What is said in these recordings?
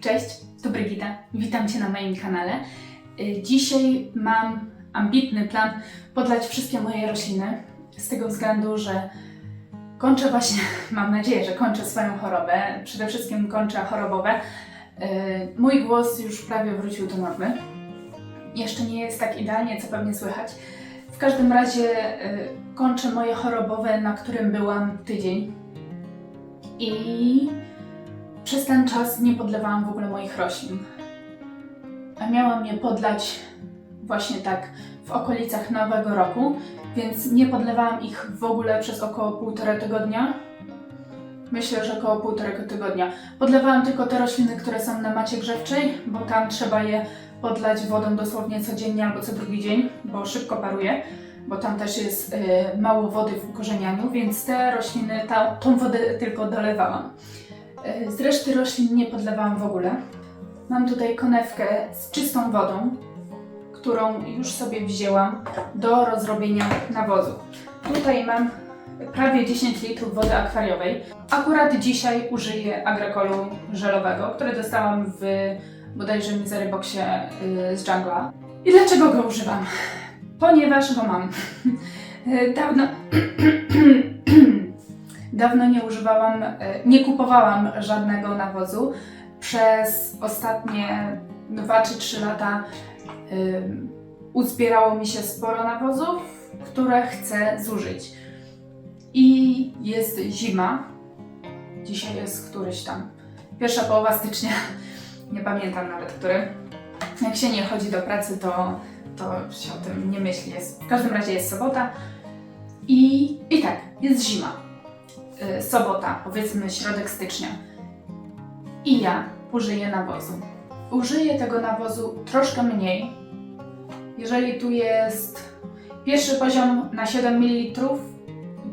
Cześć, to Brygita. Witam Cię na moim kanale. Y, Dzisiaj mam ambitny plan podlać wszystkie moje rośliny. Z tego względu, że kończę właśnie, mam nadzieję, że kończę swoją chorobę. Przede wszystkim kończę chorobowe. Y, Mój głos już prawie wrócił do normy. Jeszcze nie jest tak idealnie, co pewnie słychać. W każdym razie y, kończę moje chorobowe, na którym byłam tydzień. I przez ten czas nie podlewałam w ogóle moich roślin. A miałam je podlać właśnie tak w okolicach Nowego Roku, więc nie podlewałam ich w ogóle przez około półtora tygodnia. Myślę, że około półtorego tygodnia. Podlewałam tylko te rośliny, które są na macie grzewczej, bo tam trzeba je podlać wodą dosłownie codziennie albo co drugi dzień, bo szybko paruje, bo tam też jest y, mało wody w ukorzenianiu, więc te rośliny, ta, tą wodę tylko dolewałam. Y, Z reszty roślin nie podlewałam w ogóle. Mam tutaj konewkę z czystą wodą, którą już sobie wzięłam do rozrobienia nawozu. Tutaj mam prawie 10 litrów wody akwariowej. Akurat dzisiaj użyję agrokolu żelowego, który dostałam w bodajże Miseryboxie yy, z Jungla. I dlaczego go używam? Ponieważ go mam. Y, Dawno... Dawno nie używałam, y, nie kupowałam żadnego nawozu. Przez ostatnie 2 czy 3 lata y, uzbierało mi się sporo nawozów, które chcę zużyć. I jest zima. Dzisiaj jest któryś tam. Pierwsza połowa stycznia. Nie pamiętam nawet który. Jak się nie chodzi do pracy, to, to się o tym nie myśli. Jest, w każdym razie jest sobota. I, I tak, jest zima. Y, sobota, powiedzmy środek stycznia. I ja użyję nawozu. Użyję tego nawozu troszkę mniej. Jeżeli tu jest pierwszy poziom na 7 ml,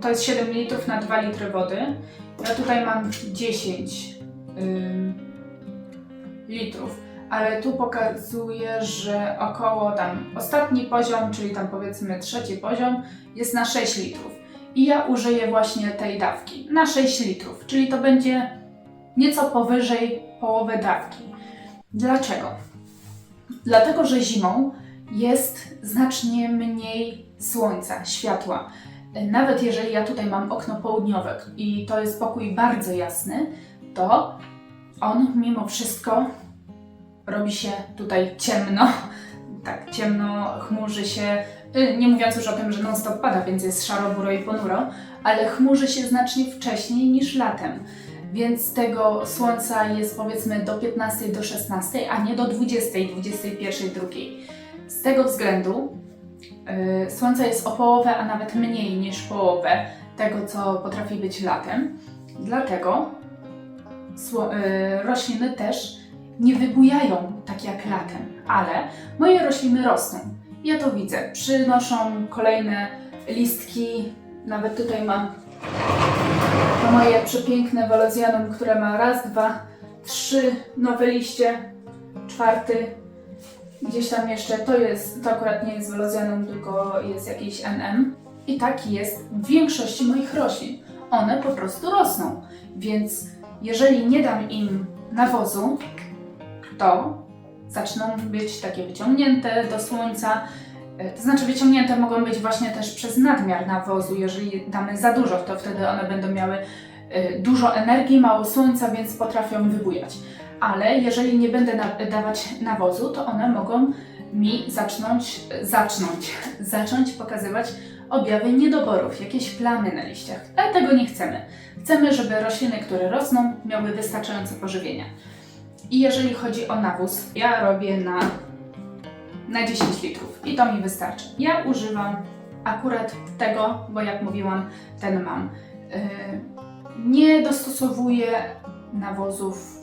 to jest 7 ml na 2 litry wody. Ja tutaj mam 10 ym, litrów, ale tu pokazuje, że około tam ostatni poziom, czyli tam powiedzmy trzeci poziom, jest na 6 litrów. I ja użyję właśnie tej dawki na 6 litrów, czyli to będzie nieco powyżej połowy dawki. Dlaczego? Dlatego, że zimą jest znacznie mniej słońca, światła. Nawet jeżeli ja tutaj mam okno południowe i to jest pokój bardzo jasny, to on mimo wszystko robi się tutaj ciemno. Tak, ciemno, chmurzy się. Y, Nie mówiąc już o tym, że non-stop pada, więc jest szaro, buro i ponuro, ale chmurzy się znacznie wcześniej niż latem. Więc tego słońca jest powiedzmy do 15, do 16, a nie do 20, 21, 2. Z tego względu yy, słońce jest o połowę, a nawet mniej niż połowę tego, co potrafi być latem. Dlatego yy, rośliny też nie wybujają tak jak latem, ale moje rośliny rosną. Ja to widzę. Przynoszą kolejne listki. Nawet tutaj mam to moje przepiękne Velocianum, które ma raz, dwa, trzy nowe liście, czwarty, gdzieś tam jeszcze, to jest, to akurat nie jest Velocianum, tylko jest jakiś NM. I tak jest w większości moich roślin. One po prostu rosną, więc jeżeli nie dam im nawozu, to zaczną być takie wyciągnięte do słońca, E, To znaczy wyciągnięte mogą być właśnie też przez nadmiar nawozu. Jeżeli damy za dużo, to wtedy one będą miały e, dużo energii, mało słońca, więc potrafią wybujać. Ale jeżeli nie będę dawać nawozu, to one mogą mi zacząć, zacząć, zacząć pokazywać objawy niedoborów, jakieś plamy na liściach. Ale tego nie chcemy. Chcemy, żeby rośliny, które rosną, miały wystarczające pożywienia. I jeżeli chodzi o nawóz, ja robię na na 10 litrów i to mi wystarczy. Ja używam akurat tego, bo jak mówiłam, ten mam. Yy, nie dostosowuję nawozów,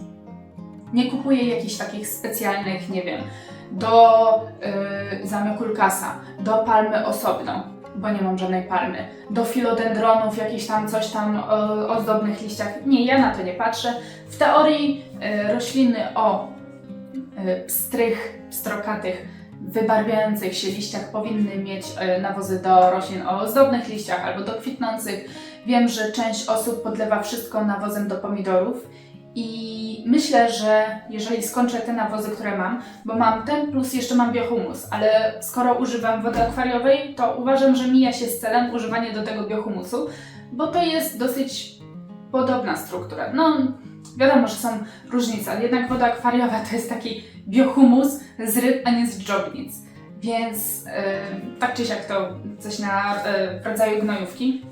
nie kupuję jakichś takich specjalnych, nie wiem, do yy, zamiokulkasa, do palmy osobno, bo nie mam żadnej palmy, do filodendronów, jakichś tam coś tam o ozdobnych liściach. Nie, ja na to nie patrzę. W teorii yy, rośliny o yy, pstrych, pstrokatych wybarwiających się liściach powinny mieć e, nawozy do roślin o ozdobnych liściach albo do kwitnących. Wiem, że część osób podlewa wszystko nawozem do pomidorów I myślę, że jeżeli skończę te nawozy, które mam, bo mam ten plus jeszcze mam biohumus, ale skoro używam wody akwariowej, to uważam, że mija się z celem używanie do tego biohumusu, bo to jest dosyć podobna struktura. No, wiadomo, że są różnice, ale jednak woda akwariowa to jest taki biohumus z ryb, a nie z dżownic. Więc yy, tak czy siak to coś na yy, rodzaju gnojówki.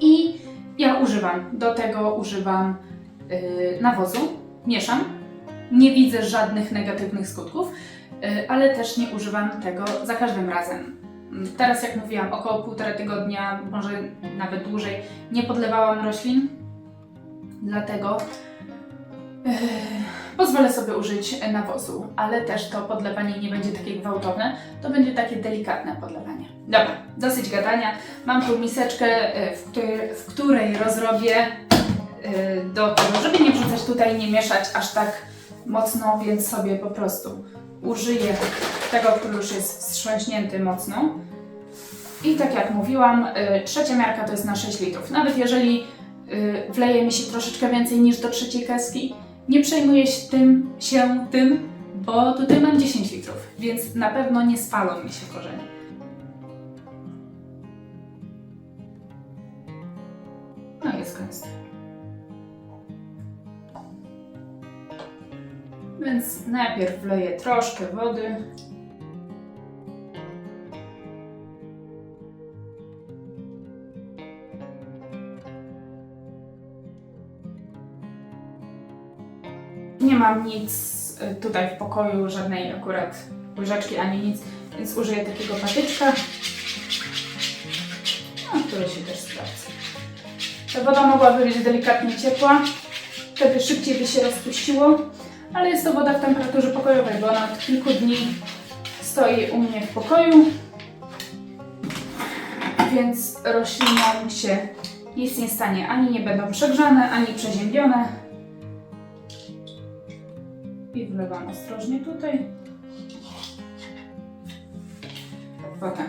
I ja używam, do tego używam nawozu, mieszam. Nie widzę żadnych negatywnych skutków, yy, ale też nie używam tego za każdym razem. Teraz, jak mówiłam, około półtora tygodnia, może nawet dłużej, nie podlewałam roślin, dlatego yy, pozwolę sobie użyć nawozu, ale też to podlewanie nie będzie takie gwałtowne, to będzie takie delikatne podlewanie. Dobra, dosyć gadania. Mam tu miseczkę, w której, w której rozrobię do tego, żeby nie wrzucać tutaj, nie mieszać aż tak mocno, więc sobie po prostu użyję tego, który już jest wstrząśnięty mocno. I tak jak mówiłam, y, trzecia miarka to jest na 6 litrów. Nawet jeżeli y, wleje mi się troszeczkę więcej niż do trzeciej kreski, nie przejmuję się tym, się tym, bo tutaj mam 10 litrów, więc na pewno nie spalą mi się korzenie. Najpierw wleję troszkę wody. Nie mam nic y, tutaj w pokoju, żadnej akurat łyżeczki ani nic, więc użyję takiego patyczka, no, który się też sprawdza. Ta woda mogłaby być delikatnie ciepła, wtedy szybciej by się rozpuściło, ale jest to woda w temperaturze pokojowej, bo ona od kilku dni stoi u mnie w pokoju, więc roślinom się nic nie stanie, ani nie będą przegrzane, ani przeziębione. I wlewam ostrożnie tutaj. Potem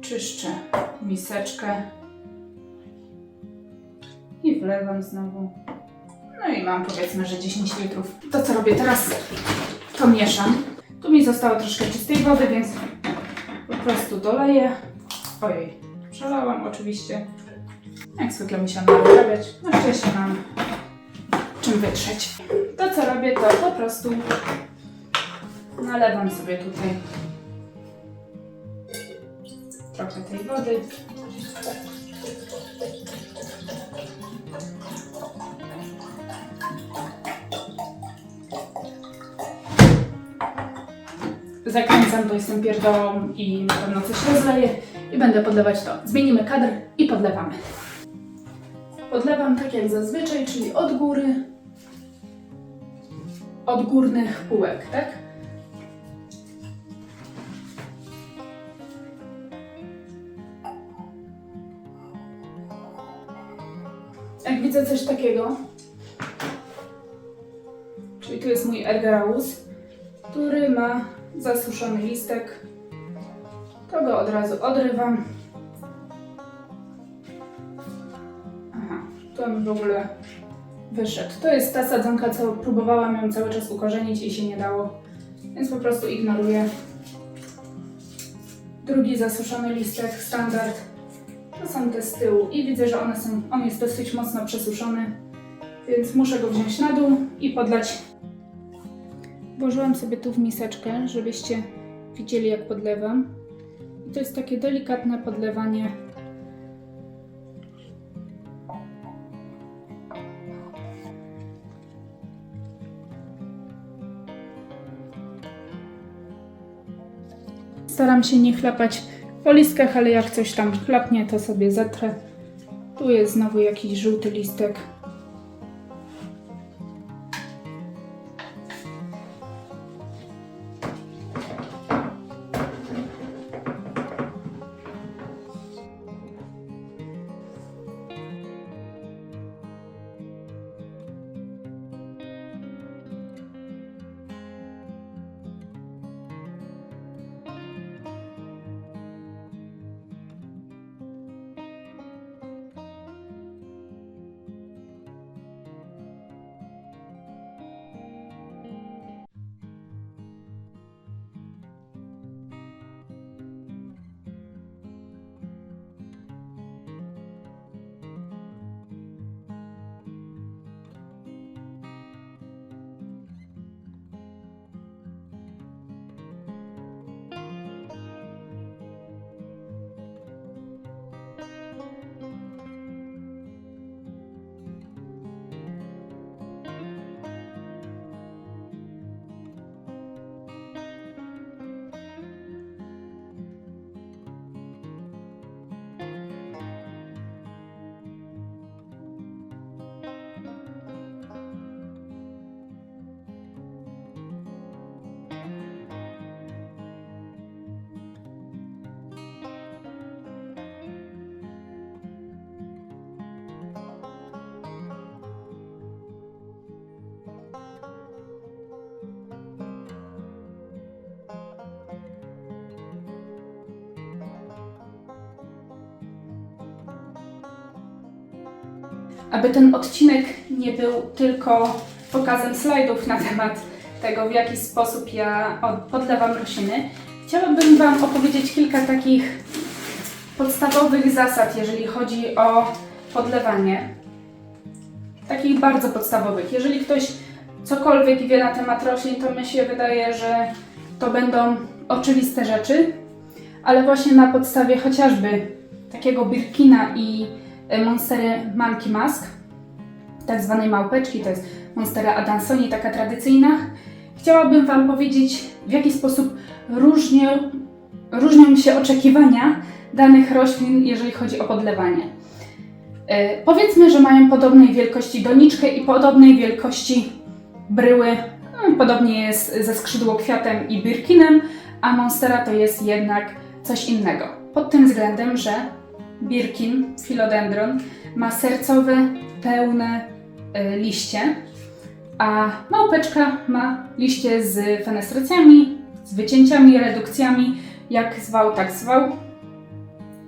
czyszczę miseczkę wlewam znowu. No i mam powiedzmy, że 10 litrów. To co robię teraz, to mieszam. Tu mi zostało troszkę czystej wody, więc po prostu doleję. Ojej, przelałam oczywiście. Jak zwykle musiałam naprawiać. Na szczęście mam czym wytrzeć. To co robię, to po prostu nalewam sobie tutaj trochę tej wody. Zakręcam to jestem pierdołą i na pewno coś rozleję i będę podlewać to. Zmienimy kadr i podlewamy. Podlewam tak jak zazwyczaj, czyli od góry, od górnych półek, tak? Jak widzę coś takiego, czyli tu jest mój Ergaraus, który ma zasuszony listek, to go od razu odrywam. Aha, to mi w ogóle wyszedł. To jest ta sadzonka, co próbowałam ją cały czas ukorzenić i się nie dało, więc po prostu ignoruję. Drugi zasuszony listek, standard. To są te z tyłu i widzę, że one są, on jest dosyć mocno przesuszony, więc muszę go wziąć na dół i podlać. Włożyłam sobie tu w miseczkę, żebyście widzieli jak podlewam. I to jest takie delikatne podlewanie Staram się nie chlapać po listkach, ale jak coś tam chlapnie, to sobie zetrę. Tu jest znowu jakiś żółty listek. Aby ten odcinek nie był tylko pokazem slajdów na temat tego, w jaki sposób ja od- podlewam rośliny, chciałabym Wam opowiedzieć kilka takich podstawowych zasad, jeżeli chodzi o podlewanie. Takich bardzo podstawowych. Jeżeli ktoś cokolwiek wie na temat roślin, to mi się wydaje, że to będą oczywiste rzeczy, ale właśnie na podstawie chociażby takiego Birkina i Monstery Monkey Mask, tak zwanej małpeczki, to jest Monstera Adansoni, taka tradycyjna, chciałabym Wam powiedzieć, w jaki sposób różnią, różnią się oczekiwania danych roślin, jeżeli chodzi o podlewanie. E, powiedzmy, że mają podobnej wielkości doniczkę i podobnej wielkości bryły. No, podobnie jest ze skrzydłokwiatem i birkinem, a monstera to jest jednak coś innego. Pod tym względem, że birkin, philodendron, ma sercowe, pełne e, liście, a małpeczka ma liście z fenestracjami, z wycięciami, redukcjami, jak zwał, tak zwał.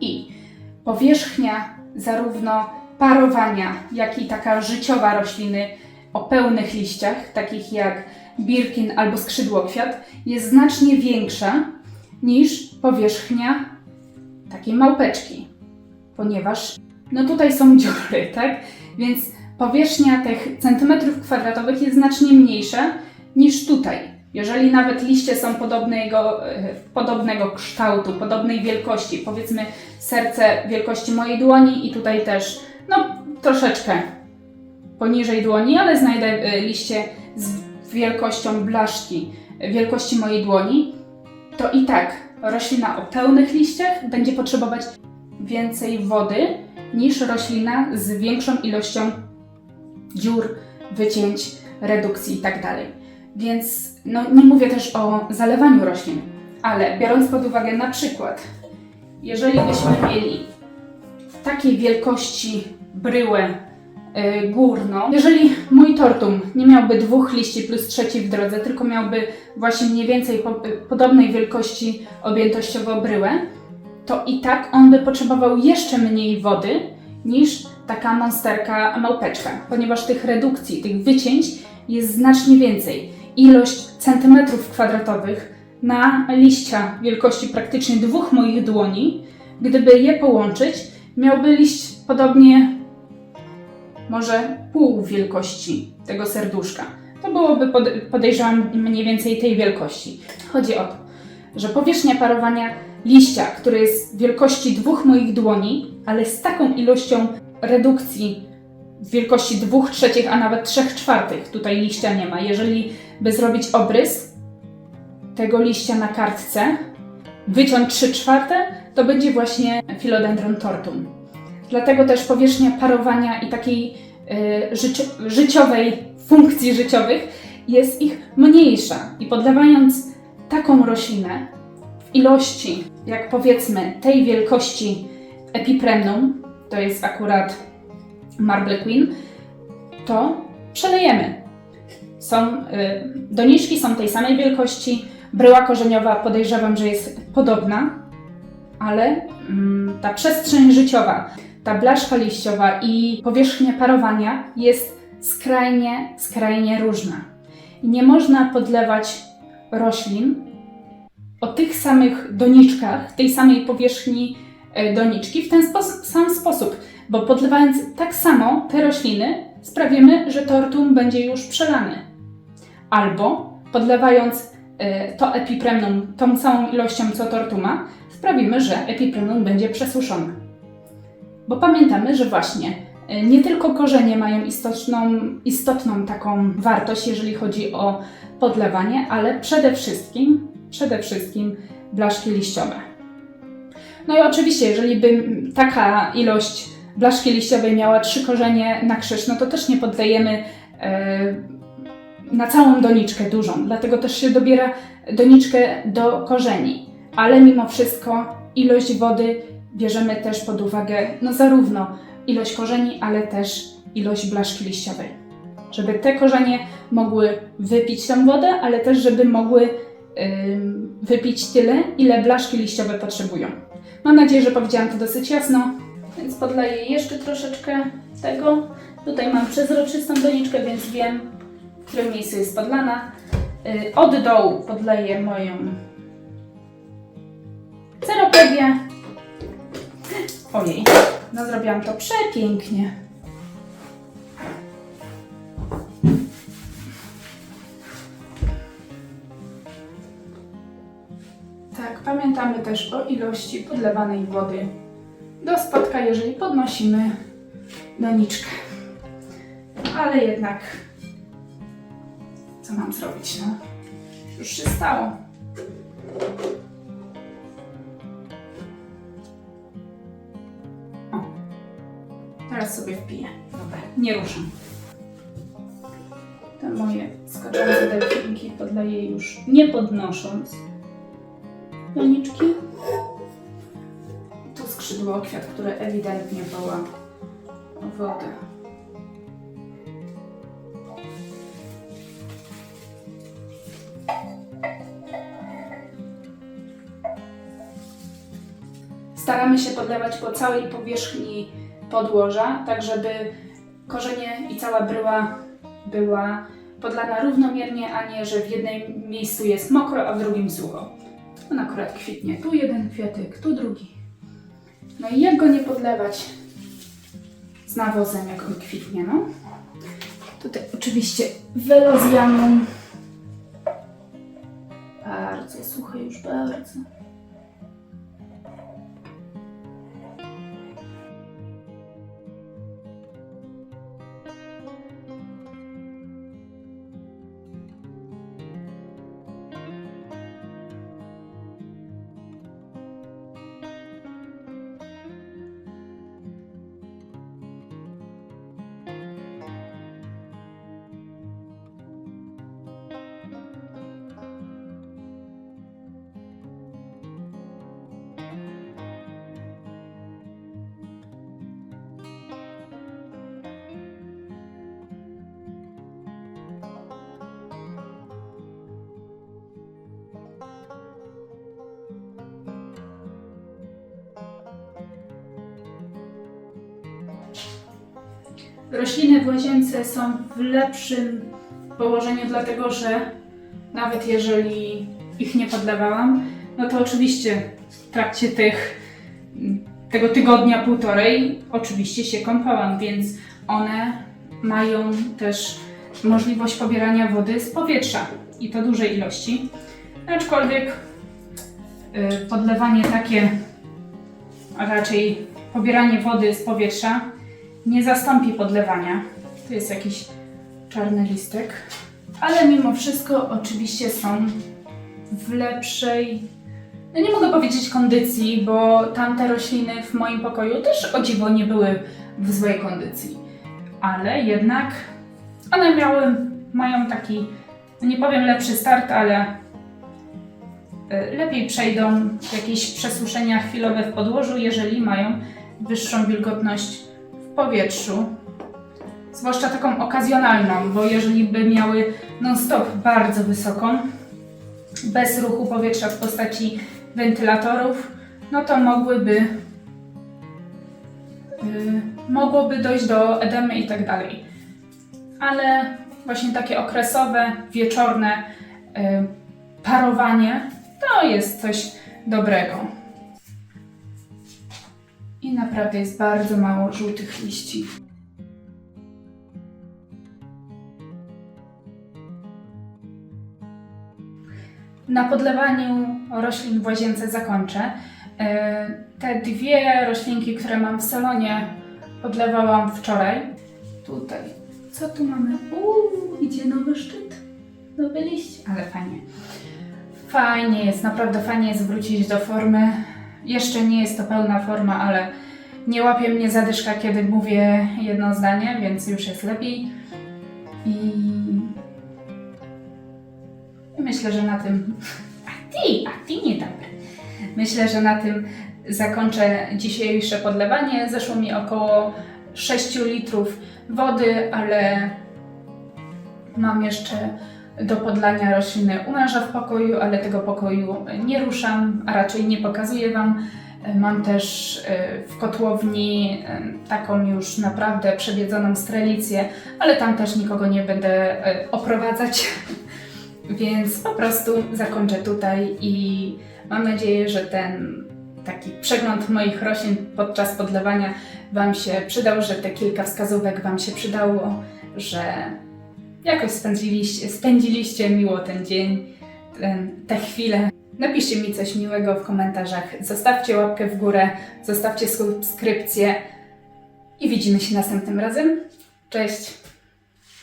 I powierzchnia zarówno parowania, jak i taka życiowa rośliny o pełnych liściach, takich jak birkin albo skrzydłokwiat, jest znacznie większa niż powierzchnia takiej małpeczki, ponieważ no tutaj są dziury, tak? Więc powierzchnia tych centymetrów kwadratowych jest znacznie mniejsza niż tutaj. Jeżeli nawet liście są podobnego, e, podobnego kształtu, podobnej wielkości, powiedzmy serce wielkości mojej dłoni i tutaj też, no troszeczkę poniżej dłoni, ale znajdę e, liście z wielkością blaszki, e, wielkości mojej dłoni, to i tak roślina o pełnych liściach będzie potrzebować więcej wody niż roślina z większą ilością dziur, wycięć, redukcji itd. Więc no, nie mówię też o zalewaniu roślin, ale biorąc pod uwagę na przykład, jeżeli byśmy mieli takiej wielkości bryłę y, górną, jeżeli mój tortum nie miałby dwóch liści plus trzeci w drodze, tylko miałby właśnie mniej więcej po, y, podobnej wielkości objętościowo bryłę, to i tak on by potrzebował jeszcze mniej wody niż taka monsterka małpeczka, ponieważ tych redukcji, tych wycięć jest znacznie więcej. Ilość centymetrów kwadratowych na liścia wielkości praktycznie dwóch moich dłoni, gdyby je połączyć, miałby liść podobnie może pół wielkości tego serduszka. To byłoby, pod- podejrzewam, mniej więcej tej wielkości. Chodzi o to, że powierzchnia parowania liścia, który jest wielkości dwóch moich dłoni, ale z taką ilością redukcji wielkości dwóch trzecich, a nawet trzech czwartych, tutaj liścia nie ma. Jeżeli by zrobić obrys tego liścia na kartce, wyciąć trzy czwarte, to będzie właśnie Philodendron tortum. Dlatego też powierzchnia parowania i takiej y, życi- życiowej funkcji życiowych jest ich mniejsza. I podlewając taką roślinę ilości, jak powiedzmy tej wielkości epipremnum, to jest akurat Marble Queen, to przelejemy. Są, y, doniczki są tej samej wielkości, bryła korzeniowa podejrzewam, że jest podobna, ale mm, ta przestrzeń życiowa, ta blaszka liściowa i powierzchnia parowania jest skrajnie, skrajnie różna. Nie można podlewać roślin o tych samych doniczkach, tej samej powierzchni e, doniczki w ten sam sposób, bo podlewając tak samo te rośliny, sprawimy, że tortum będzie już przelany. Albo podlewając e, to epipremnum tą całą ilością co tortuma, sprawimy, że epipremnum będzie przesuszone. Bo pamiętamy, że właśnie e, nie tylko korzenie mają istotną, istotną taką wartość, jeżeli chodzi o podlewanie, ale przede wszystkim, przede wszystkim blaszki liściowe. No i oczywiście, jeżeli by taka ilość blaszki liściowej miała trzy korzenie na krzyż, no to też nie podlejemy e, na całą doniczkę dużą, dlatego też się dobiera doniczkę do korzeni. Ale mimo wszystko ilość wody bierzemy też pod uwagę, no zarówno ilość korzeni, ale też ilość blaszki liściowej. Żeby te korzenie mogły wypić tą wodę, ale też żeby mogły wypić tyle, ile blaszki liściowe potrzebują. Mam nadzieję, że powiedziałam to dosyć jasno, więc podleję jeszcze troszeczkę tego Tutaj mam przezroczystą doniczkę, więc wiem, w którym miejscu jest podlana. Y, Od dołu podleję moją ceropedię. Ojej, no zrobiłam to przepięknie. Pamiętamy też o ilości podlewanej wody do spotka, jeżeli podnosimy doniczkę. Ale jednak, co mam zrobić, no? Już się stało. O, teraz sobie wpiję. Dobra, nie ruszam. Te moje skaczące delfinki Podleję już nie podnosząc doniczki. Tu skrzydło kwiat, które ewidentnie woła wodę. Staramy się podlewać po całej powierzchni podłoża, tak żeby korzenie i cała bryła była podlana równomiernie, a nie, że w jednym miejscu jest mokro, a w drugim sucho. On akurat kwitnie. Tu jeden kwiatek, tu drugi. No i jak go nie podlewać z nawozem, jak on kwitnie, no? Tutaj oczywiście welozjanum. Bardzo suche już, bardzo. Rośliny w łazience są w lepszym położeniu, dlatego że nawet jeżeli ich nie podlewałam, no to oczywiście w trakcie tych, tego tygodnia, półtorej, oczywiście się kąpałam, więc one mają też możliwość pobierania wody z powietrza i to dużej ilości. Aczkolwiek y, podlewanie takie, a raczej pobieranie wody z powietrza nie zastąpi podlewania. Tu jest jakiś czarny listek. Ale mimo wszystko oczywiście są w lepszej, no nie mogę powiedzieć kondycji, bo tamte rośliny w moim pokoju też o dziwo nie były w złej kondycji. Ale jednak one miały, mają taki, no nie powiem lepszy start, ale y, lepiej przejdą jakieś przesuszenia chwilowe w podłożu, jeżeli mają wyższą wilgotność powietrzu, zwłaszcza taką okazjonalną, bo jeżeli by miały non-stop bardzo wysoką, bez ruchu powietrza w postaci wentylatorów, no to mogłyby yy, mogłoby dojść do edemy i tak dalej. Ale właśnie takie okresowe, wieczorne yy, parowanie to jest coś dobrego. I naprawdę jest bardzo mało żółtych liści. Na podlewaniu roślin w łazience zakończę. E, Te dwie roślinki, które mam w salonie, podlewałam wczoraj. Tutaj. Co tu mamy? Uuu, idzie nowy szczyt. Nowy liść, ale fajnie. Fajnie jest, naprawdę fajnie jest wrócić do formy. Jeszcze nie jest to pełna forma, ale nie łapie mnie zadyszka, kiedy mówię jedno zdanie, więc już jest lepiej. I myślę, że na tym. A ty, a ty nie dobry. Myślę, że na tym zakończę dzisiejsze podlewanie. Zeszło mi około 6 litrów wody, ale mam jeszcze do podlania rośliny u w pokoju, ale tego pokoju nie ruszam, a raczej nie pokazuję Wam. Mam też e, w kotłowni e, taką już naprawdę przebiedzoną strelicję, ale tam też nikogo nie będę e, oprowadzać, więc po prostu zakończę tutaj i mam nadzieję, że ten taki przegląd moich roślin podczas podlewania Wam się przydał, że te kilka wskazówek Wam się przydało, że jakoś spędziliście, spędziliście miło ten dzień, ten, te chwile. Napiszcie mi coś miłego w komentarzach, zostawcie łapkę w górę, zostawcie subskrypcję i widzimy się następnym razem. Cześć!